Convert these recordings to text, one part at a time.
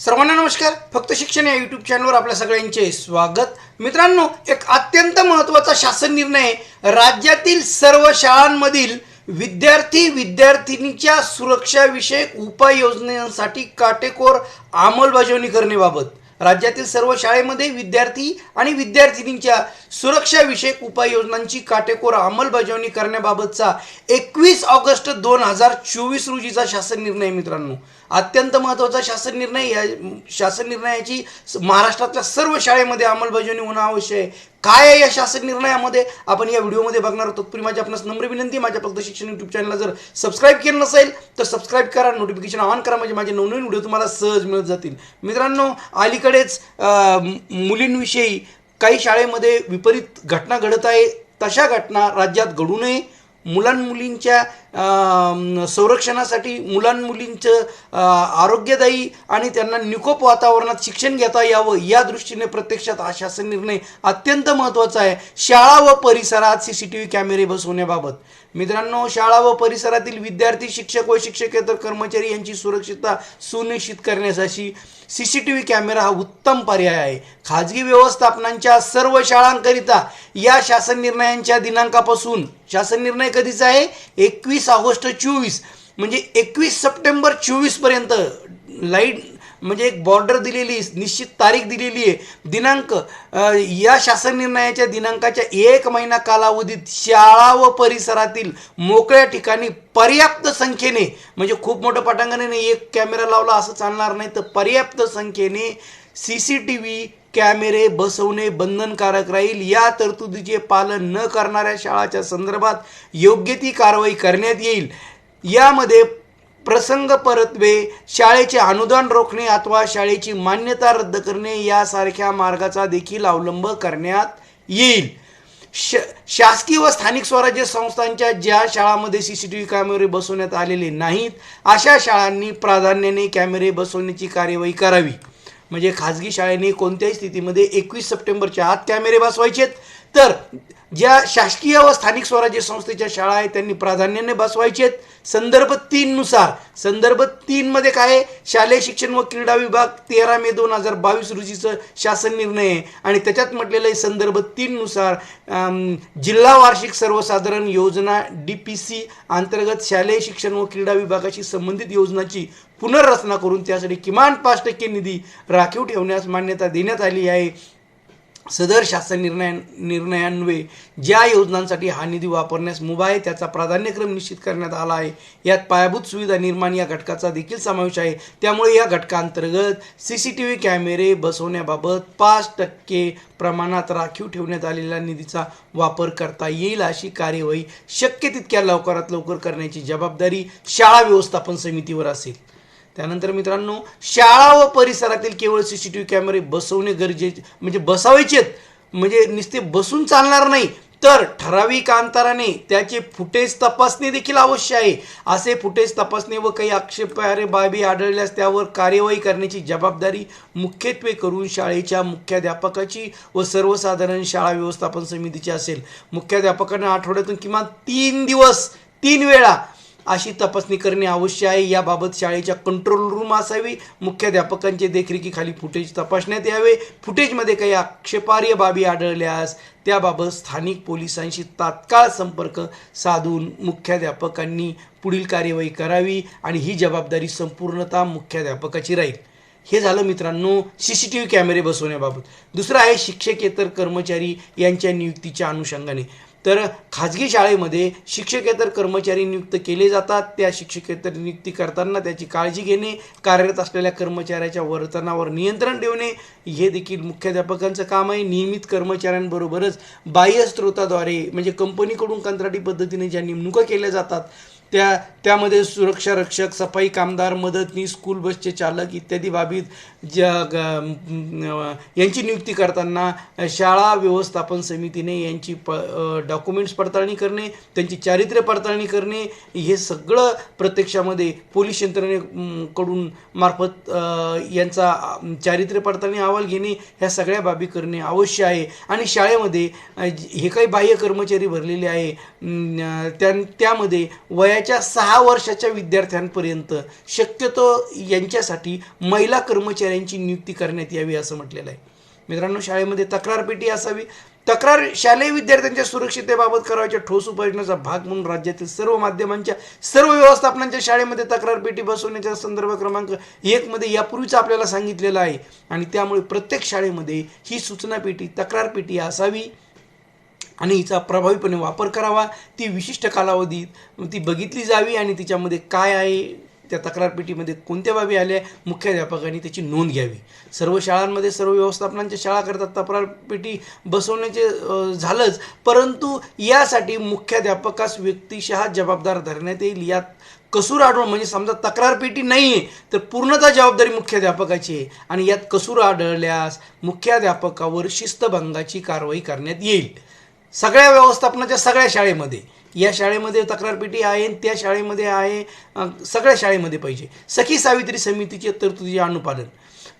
सर्वांना नमस्कार. फक्त शिक्षण या यूट्यूब चॅनलवर आपल्या सगळ्यांचे स्वागत. मित्रांनो एक अत्यंत महत्त्वाचा शासन निर्णय राज्यातील सर्व शाळांमधील विद्यार्थी विद्यार्थिनीच्या सुरक्षाविषयक उपाययोजनांसाठी काटेकोर अंमलबजावणी करण्याबाबत राज्यातील सर्व शाळेमध्ये विद्यार्थी आणि विद्यार्थिनींच्या सुरक्षाविषयक उपाययोजनांची काटेकोर अंमलबजावणी करण्याबाबतचा एकवीस ऑगस्ट दोन हजार चोवीस रोजीचा शासन निर्णय मित्रांनो. अत्यंत महत्त्वाचा शासन निर्णय या शासन निर्णयाची स- महाराष्ट्रातल्या सर्व शाळेमध्ये अंमलबजावणी होणं आवश्यक आहे. काय आहे या शासन निर्णयामध्ये? आपण या व्हिडिओमध्ये बघणार आहोत. तत्पूर्वी माझी आपणास नम्र विनंती माझ्या फक्त शिक्षण यूट्यूब चॅनलला जर सबस्क्राईब केलं नसेल तर सबस्क्राईब करा. नोटिफिकेशन ऑन करा. म्हणजे माझे नवनवीन व्हिडिओ तुम्हाला सहज मिळत जातील. मित्रांनो अलीकडेच मुलींविषयी काही शाळेमध्ये विपरीत घटना घडत आहे. तशा घटना राज्यात घडू नये. मुलांमुलींच्या संरक्षणासाठी मुलांमुलींचं आरोग्यदायी आणि त्यांना निकोप वातावरणात शिक्षण घेता यावं या दृष्टीने प्रत्यक्षात हा शासन निर्णय अत्यंत महत्त्वाचा आहे. शाळा व परिसरात सी सी टी व्ही कॅमेरे बसवण्याबाबत. मित्रांनो शाळा व परिसरातील विद्यार्थी शिक्षक व शिक्षकेतर कर्मचारी यांची सुरक्षितता सुनिश्चित करण्यासाठी C C T V camera हा उत्तम पर्याय आहे. खाजगी व्यवस्थापनांच्या सर्व शाळांकरिता या शासन निर्णयांच्या दिनांकापासून शासन निर्णय कधीचा आहे? एकवीस ऑगस्ट चोवीस म्हणजे एकवीस सप्टेंबर चोवीसपर्यंत लाइट म्हणजे एक बॉर्डर दिलेली निश्चित तारीख दिलेली आहे. दिनांक या शासन निर्णयाच्या दिनांकाच्या एक महिना कालावधीत शाळा व परिसरातील मोकळ्या ठिकाणी पर्याप्त संख्येने म्हणजे खूप मोठं पटांगणाने एक कॅमेरा लावला असं चालणार नाही तर पर्याप्त संख्येने सी सी टी व्ही कॅमेरे बसवणे बंधनकारक राहील. या तरतुदीचे पालन न करणाऱ्या शाळाच्या संदर्भात योग्य ती कारवाई करण्यात येईल. यामध्ये प्रसंग परत्वे शाळेचे अनुदान रोखणे अथवा शाळेची मान्यता रद्द करणे यासारख्या मार्गाचा देखील अवलंब करण्यात येईल. श शासकीय व स्थानिक स्वराज्य संस्थांच्या ज्या शाळांमध्ये सी सी टी व्ही कॅमेरे बसवण्यात आलेले नाहीत अशा शाळांनी प्राधान्याने कॅमेरे बसवण्याची कार्यवाही करावी. म्हणजे खाजगी शाळेने कोणत्याही स्थितीमध्ये एकवीस सप्टेंबरच्या आत कॅमेरे बसवायचेत. तर ज्या शासकीय व स्थानिक स्वराज्य संस्थेच्या शाळा आहेत त्यांनी प्राधान्याने बसवायचे आहेत. संदर्भ तीननुसार. संदर्भ तीन मध्ये काय आहे? शालेय शिक्षण व क्रीडा विभाग तेरा मे दोन हजार बावीस रोजीचं शासन निर्णय आहे. आणि त्याच्यात म्हटलेलं आहे संदर्भ तीननुसार जिल्हा वार्षिक सर्वसाधारण योजना डी पी सी अंतर्गत शालेय शिक्षण व क्रीडा विभागाशी संबंधित योजनाची पुनर्रचना करून त्यासाठी किमान पाच टक्के निधी राखीव ठेवण्यास मान्यता देण्यात आली आहे. सदर शासन निर्णय निर्णयान्वये ज्या योजनांसाठी हा निधी वापरण्यास मुभा आहे त्याचा प्राधान्यक्रम निश्चित करण्यात आला आहे. यात पायाभूत सुविधा निर्माण या घटकाचा देखील समावेश आहे. त्यामुळे या घटकांतर्गत सी सी टी व्ही कॅमेरे बसवण्याबाबत पाच टक्के प्रमाणात राखीव ठेवण्यात आलेल्या निधीचा वापर करता येईल अशी कार्यवाही शक्य तितक्या लवकरात लवकर करण्याची जबाबदारी शाळा व्यवस्थापन समितीवर असेल. त्यानंतर मित्रांनो शाळा व परिसरातील केवळ सी सी टी व्ही कॅमेरे बसवणे गरजेचे म्हणजे बसवायचेत म्हणजे नुसते बसून चालणार नाही. तर ठराविक अंतराने त्याचे फुटेज तपासणे देखील अवश्य आहे. असे फुटेज तपासणे व काही आक्षेपार्ह बाबी आढळल्यास त्यावर कार्यवाही करण्याची जबाबदारी मुख्यत्वे करून शाळेच्या मुख्याध्यापकाची व सर्वसाधारण शाळा व्यवस्थापन समितीची असेल. मुख्याध्यापकांना आठवड्यातून किमान तीन दिवस तीन वेळा अशी तपासणी करणे आवश्यक आहे. याबाबत शाळेच्या कंट्रोल रूम असावी. मुख्याध्यापकांचे देखरेखीखाली फुटेज तपासण्यात यावे. फुटेजमध्ये काही आक्षेपार्ह बाबी आढळल्यास त्याबाबत स्थानिक पोलिसांशी तात्काळ संपर्क साधून मुख्याध्यापकांनी पुढील कार्यवाही करावी आणि ही जबाबदारी संपूर्णतः मुख्याध्यापकाची राहील. हे झालं मित्रांनो सी सी टी व्ही कॅमेरे बसवण्याबाबत. दुसरं आहे शिक्षकेतर कर्मचारी यांच्या नियुक्तीच्या अनुषंगाने. तर खाजगी शाळेमध्ये शिक्षकेतर कर्मचारी नियुक्त केले जातात. त्या शिक्षकेतर नियुक्ती करताना त्याची काळजी घेणे कार्यरत असलेल्या कर्मचाऱ्याच्या वर्तनावर नियंत्रण ठेवणे हे देखील मुख्याध्यापकांचं काम आहे. नियमित कर्मचाऱ्यांबरोबरच बाह्य स्रोताद्वारे म्हणजे कंपनीकडून कंत्राटी पद्धतीने ज्या नेमणुका केल्या जातात त्या त्यामध्ये सुरक्षा रक्षक सफाई कामदार मदतनीस स्कूल बसचे चालक इत्यादी बाबीत ज्या ग- यांची नियुक्ती करताना शाळा व्यवस्थापन समितीने यांची प डॉक्युमेंट्स पडताळणी करणे त्यांची चारित्र्य पडताळणी करणे हे सगळं प्रत्यक्षामध्ये पोलीस यंत्रणे कडून मार्फत यांचा चारित्र्य पडताळणी अहवाल घेणे ह्या सगळ्या बाबी करणे आवश्यक आहे. आणि शाळेमध्ये हे काही बाह्य कर्मचारी भरलेले आहे त्या त्यामध्ये वया वयाच्या सहा वर्षाच्या विद्यार्थ्यांपर्यंत शक्यतो यांच्यासाठी महिला कर्मचाऱ्यांची नियुक्ती करण्यात यावी असं म्हटलेलं आहे. मित्रांनो शाळेमध्ये तक्रारपेटी असावी. तक्रार शालेय विद्यार्थ्यांच्या सुरक्षिततेबाबत करावयाच्या ठोस उपाययोजनेचा भाग म्हणून राज्यातील सर्व माध्यमांच्या सर्व व्यवस्थापनांच्या शाळेमध्ये तक्रारपेटी बसवण्याचा संदर्भ क्रमांक एकमध्ये यापूर्वीच आपल्याला सांगितलेलं आहे. आणि त्यामुळे प्रत्येक शाळेमध्ये ही सूचनापेटी तक्रारपेटी असावी. आणि हिचा प्रभावीपणे वापर करावा ती विशिष्ट कालावधीत ती बघितली जावी आणि तिच्यामध्ये काय आहे त्या तक्रारपेटीमध्ये कोणत्या बाबी आल्या मुख्याध्यापकांनी त्याची नोंद घ्यावी. सर्व शाळांमध्ये सर्व व्यवस्थापनांच्या शाळा करतात बसवण्याचे झालंच. परंतु यासाठी मुख्याध्यापकास व्यक्तिशः जबाबदार धरण्यात येईल. यात कसूर आढळून म्हणजे समजा तक्रारपेटी नाही आहे तर पूर्णतः जबाबदारी मुख्याध्यापकाची आहे. आणि यात कसूर आढळल्यास मुख्याध्यापकावर शिस्तभंगाची कारवाई करण्यात येईल. सगळ्या व्यवस्थापनाच्या सगळ्या शाळेमध्ये. या शाळेमध्ये तक्रारपेटी आहे आणि त्या शाळेमध्ये आहे सगळ्या शाळेमध्ये पाहिजे. सखी सावित्री समितीचे तरतुदीचे अनुपालन.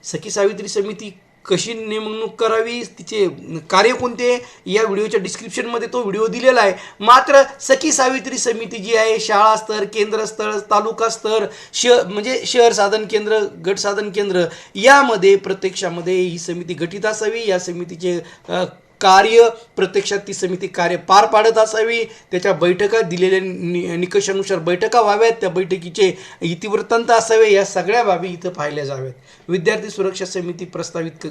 सखी सावित्री समिती कशी नेमणूक करावी तिचे कार्य कोणते? या व्हिडिओच्या डिस्क्रिप्शनमध्ये तो व्हिडिओ दिलेला आहे. मात्र सखी सावित्री समिती जी आहे शाळा स्तर केंद्र स्तर तालुका स्तर श म्हणजे शहर साधन केंद्र गट साधन केंद्र यामध्ये प्रत्यक्षामध्ये ही समिती गठीत असावी. या समितीचे कार्य प्रत्यक्षात ती समिती कार्य पार पाडत असावी. त्याच्या बैठका दिलेल्या नि निकषानुसार बैठका व्हाव्यात. त्या बैठकीचे इतिवृत्तांत असावे. या सगळ्या बाबी इथं पाहिल्या जाव्यात. विद्यार्थी सुरक्षा समिती प्रस्तावित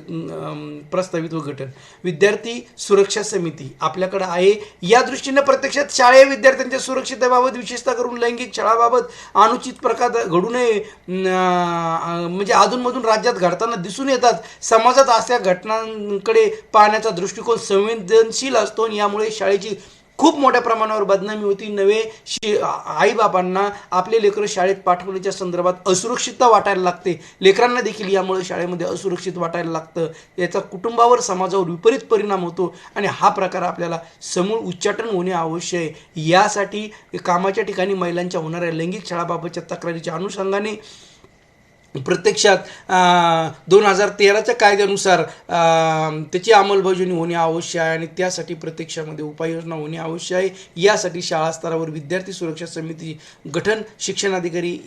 प्रस्तावित व गठन. विद्यार्थी सुरक्षा समिती आपल्याकडे आहे. या दृष्टीने प्रत्यक्षात शाळेय विद्यार्थ्यांच्या सुरक्षितेबाबत विशेषतः करून लैंगिक छळाबाबत अनुचित प्रकार घडू नये. म्हणजे अधूनमधून राज्यात घडताना दिसून येतात. समाजात अशा घटनांकडे पाहण्याचा दृष्टिकोन संवेदनशील असतो आणि यामुळे शाळेची खूप मोठ्या प्रमाणावर बदनामी होती. नवे शि आईबापांना आपले लेकरं शाळेत पाठवण्याच्या संदर्भात असुरक्षितता वाटायला लागते. लेकरांना देखील यामुळे शाळेमध्ये असुरक्षित वाटायला लागतं. याचा कुटुंबावर समाजावर विपरीत परिणाम होतो आणि हा प्रकार आपल्याला समूळ उच्चाटन होणे आवश्यक आहे. यासाठी कामाच्या ठिकाणी महिलांच्या होणाऱ्या लैंगिक छळाबाबतच्या तक्रारीच्या अनुषंगाने प्रत्यक्षात दोन हजार तेराच्या कायद्यानुसार त्याची अंमलबजावणी होणे आवश्यक आहे आणि त्यासाठी प्रत्यक्षामध्ये उपाययोजना होणे आवश्यक आहे. यासाठी शाळा स्तरावर विद्यार्थी सुरक्षा समिती गठन शिक्षणाधिकारी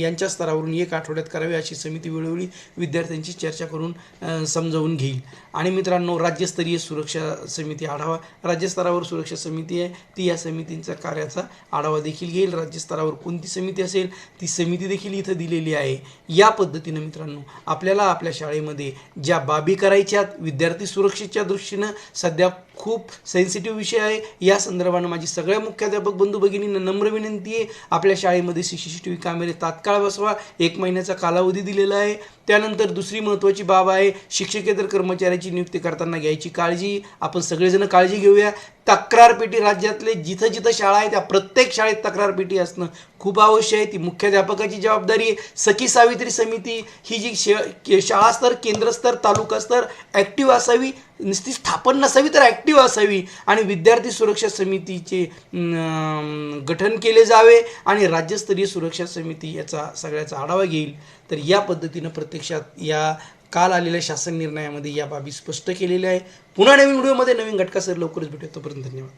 यांच्या स्तरावरून एक आठवड्यात करावी अशी समिती वेळोवेळी विद्यार्थ्यांची चर्चा करून समजावून घेईल. आणि मित्रांनो राज्यस्तरीय सुरक्षा समिती आढावा राज्यस्तरावर सुरक्षा समिती आहे. ती या समितींचा कार्याचा आढावा देखील घेईल. राज्यस्तरावर कोणती समिती असेल ती समिती देखील इथं दिलेली आहे. या पद्धतीनं मित्रांनो आपल्याला आपल्या शाळेमध्ये ज्या बाबी करायच्यात विद्यार्थी सुरक्षेच्या दृष्टीनं सध्या खूप सेन्सिटिव्ह विषय आहे. या संदर्भानं माझी सगळ्या मुख्याध्यापक बंधू भगिनींना नम्र विनंती आहे. आपल्या शाळेमध्ये C C C T V कॅमेरे तात्काळ बसवा. एक महिन्याचा कालावधी दिलेला आहे. त्यानंतर दुसरी महत्त्वाची बाब आहे शिक्षकेतर कर्मचाऱ्याची नियुक्ती करताना घ्यायची काळजी. आपण सगळेजण काळजी घेऊया. तक्रारपेटी राज्यातले जिथं जिथं शाळा आहे त्या प्रत्येक शाळेत तक्रारपेटी असणं खूप आवश्यक आहे. ती मुख्याध्यापकाची जबाबदारी आहे. सखी सावित्री समिती ही जी शे के- केंद्रस्तर तालुकास्तर ॲक्टिव्ह असावी नुसती स्थापन नसावी तर ॲक्टिव्ह असावी. आणि विद्यार्थी सुरक्षा समितीचे गठन केले जावे आणि राज्यस्तरीय सुरक्षा समिती याचा सगळ्याचा आढावा घेईल. तर या पद्धतीनं प्रत्यक्षात या काल आलेल्या शासन निर्णयामध्ये या बाबी स्पष्ट केलेल्या आहे. पुन्हा नवीन व्हिडिओमध्ये नवीन घटकासह लवकरच भेटूया. तोपर्यंत धन्यवाद.